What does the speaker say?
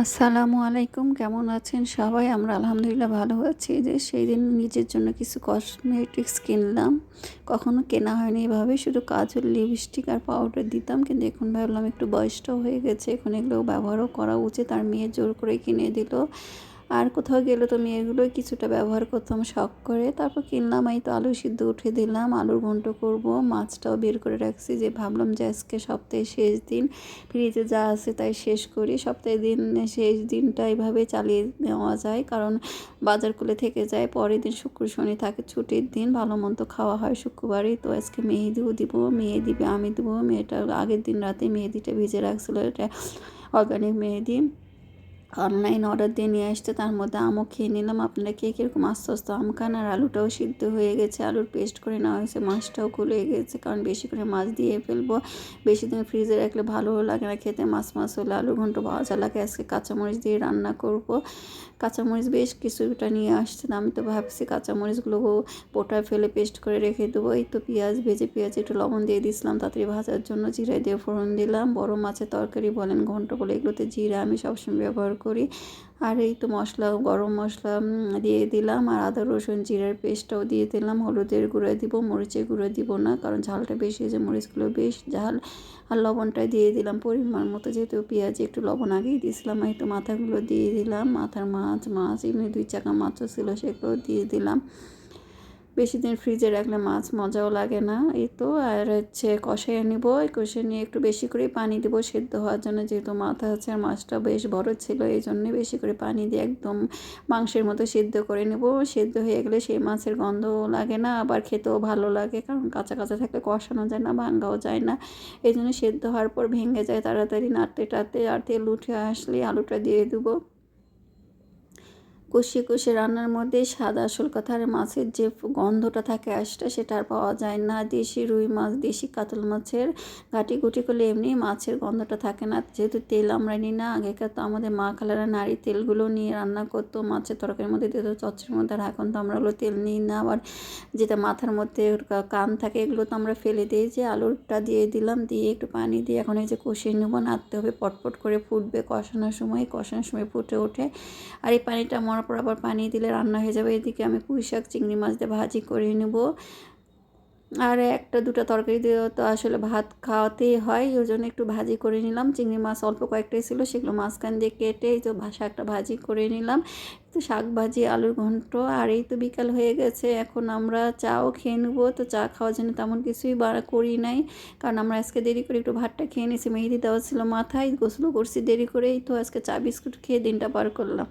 আসসালামু আলাইকুম, কেমন আছেন সবাই? আমরা আলহামদুলিল্লাহ ভালো আছি। যে সেই দিন নিজের জন্য কিছু কসমেটিক্স কিনলাম। কখনো কেনা হয়নি এভাবে, শুধু কাজল লিপস্টিক আর পাউডার দিতাম। কিন্তু এখন ভাবলাম একটু বয়সটাও হয়ে গেছে, এখন এগুলো ব্যবহারও করা উচিত। আর মেয়ে জোর করে কিনে দিল। আর কোথাও গেলে তো মেয়েগুলোই কিছুটা ব্যবহার করতাম, শখ করে। তারপর কিনলাম, এই তো আলু সিদ্ধ উঠে দিলাম, আলুর ঘন্ট করব, মাছটাও বের করে রাখছি, যে ভাবলাম যে আজকে সপ্তাহে শেষ দিন, ফ্রিজে যা আছে তাই শেষ করি। সপ্তাহে দিন, শেষ দিনটা এইভাবে চালিয়ে নেওয়া যায়, কারণ বাজার করলে থেকে যায়, পরের দিন শুক্র শনি থাকে ছুটির দিন, ভালো মন্দ খাওয়া হয় শুক্রবারই, তো আজকে মেহেদিও দিব, মেয়ে দিবে, আমি দেবো, মেয়েটা আগের দিন রাতে মেহেদিটা ভিজে রাখছিলো, এটা অর্গানিক মেহেদি। অনলাইন অর্ডার দিয়ে নিয়ে আসতে, তার মধ্যে আমও খেয়ে নিলাম। আপনারা কে কীরকম আস্তে আস্তে আম খান আর আলুটাও সিদ্ধ হয়ে গেছে, আলুর পেস্ট করে নেওয়া হয়েছে, মাছটাও খুলে গেছে, কারণ বেশি করে মাছ দিয়ে ফেলব। বেশি দিন ফ্রিজে রাখলে ভালো লাগে না খেতে, মাছ মাছ হলে আলু ঘন্ট ভাজা লাগে। আজকে কাঁচামরিচ দিয়ে রান্না করব। কাঁচামরিচ বেশ কিছুটা নিয়ে আসছে আমি তো ভাবছি কাঁচামরিচগুলো পোটায় ফেলে পেস্ট করে রেখে দেবো। এই তো পেঁয়াজ ভেজে, পেঁয়াজ একটু লবণ দিয়ে দিয়েছিলাম, তাড়াতাড়ি ভাজার জন্য জিরা দিয়ে ফোড়ন দিলাম। বড় মাছের তরকারি বলেন, ঘন্ট বলে, এগুলোতে জিরা আমি সবসময় ব্যবহার করি। আর এই তো মশলা, গরম মশলা দিয়ে দিলাম। আর আদা, রসুন, জিরার পেস্টটাও দিয়ে দিলাম। হলুদের গুঁড়া দিব, মরিচের গুঁড়া দিব না, কারণ ঝালটা বেশি হয়েছে মরিচগুলো বেশ ঝাল। আর লবণটা দিয়ে দিলাম পরিমাণ মতো, যেহেতু পেঁয়াজ, একটু লবণ আগেই দিয়েছিলাম তো মাথাগুলো দিয়ে দিলাম। মাথার মাছ মাছ, এমনি দুই চাকা মাছও ছিল, সেগুলো দিয়ে দিলাম। বেশি দিন ফ্রিজে রাখলে মাছ মজাও লাগে না। এই তো, আর হচ্ছে কষাইয়ে নিব। কষাই নিয়ে একটু বেশি করে পানি দেবো সেদ্ধ হওয়ার জন্য, যেহেতু মাথা আছে আর মাছটা বেশ বড় ছিল, এই জন্যে বেশি করে পানি দিয়ে একদম মাংসের মতো সেদ্ধ করে নেব। সেদ্ধ হয়ে গেলে সেই মাছের গন্ধও লাগে না, আবার খেতেও ভালো লাগে, কারণ কাঁচা কাঁচা থাকলে কষানো যায় না, ভাঙ্গাও যায় না। এই জন্য সেদ্ধ হওয়ার পর ভেঙে যায় তাড়াতাড়ি, নাড়তে টাড়তে আর তেল উঠে আসলে আলুটা দিয়ে দেবো। কষিয়ে কষিয়ে রান্নার মধ্যে সাদা আসল কথার মাছের যে গন্ধটা থাকে আশটা সেটা আর পাওয়া যায় না। দেশি রুই মাছ, দেশি কাতল মাছের ঘাটি গুটি করলে এমনি মাছের গন্ধটা থাকে না। যেহেতু তেল আমরা নিই না, আগেকার তো আমাদের মা খালারা নারী তেলগুলো নিয়ে রান্না করতো। মাছের তরকারির মধ্যে দিত চচ্চের মধ্যে, আর এখন তো আমরা ওগুলো তেল নিই না। আবার যেটা মাথার মধ্যে কান থাকে, এগুলো তো আমরা ফেলে দিই। যে আলুটা দিয়ে দিলাম, দিয়ে একটু পানি দিয়ে এখন এই যে কষিয়ে নেব, নাড়তে হবে, পটপট করে ফুটবে কষানোর সময়। কষানোর সময় ফুটে ওঠে। আর এই পানিটা আমার পর আবার পানি দিলে রান্না হয়ে যাবে। এদিকে আমি পুঁই শাক, চিংড়ি মাছ দিয়ে ভাজি করে নেব। আর একটা দুটো তরকারি দিয়ে তো আসলে ভাত খাওয়াতেই হয়, ওই জন্য একটু ভাজি করে নিলাম। চিংড়ি মাছ অল্প কয়েকটাই ছিল, সেগুলো মাঝখান দিয়ে কেটে এই তো শাকটা ভাজি করে নিলাম। তো শাক ভাজি, আলুর ঘন্ট, আর এই তো বিকাল হয়ে গেছে। এখন আমরা চাও খেয়ে নেব। তো চা খাওয়ার জন্য তেমন কিছুই করি নাই। কারণ আমরা আজকে দেরি করে একটু ভাতটা খেয়ে নিয়েছি। মেহেদি দেওয়া ছিল মাথায়, গোসলও করছি দেরি করেই। তো আজকে চা বিস্কুট খেয়ে দিনটা পার করলাম।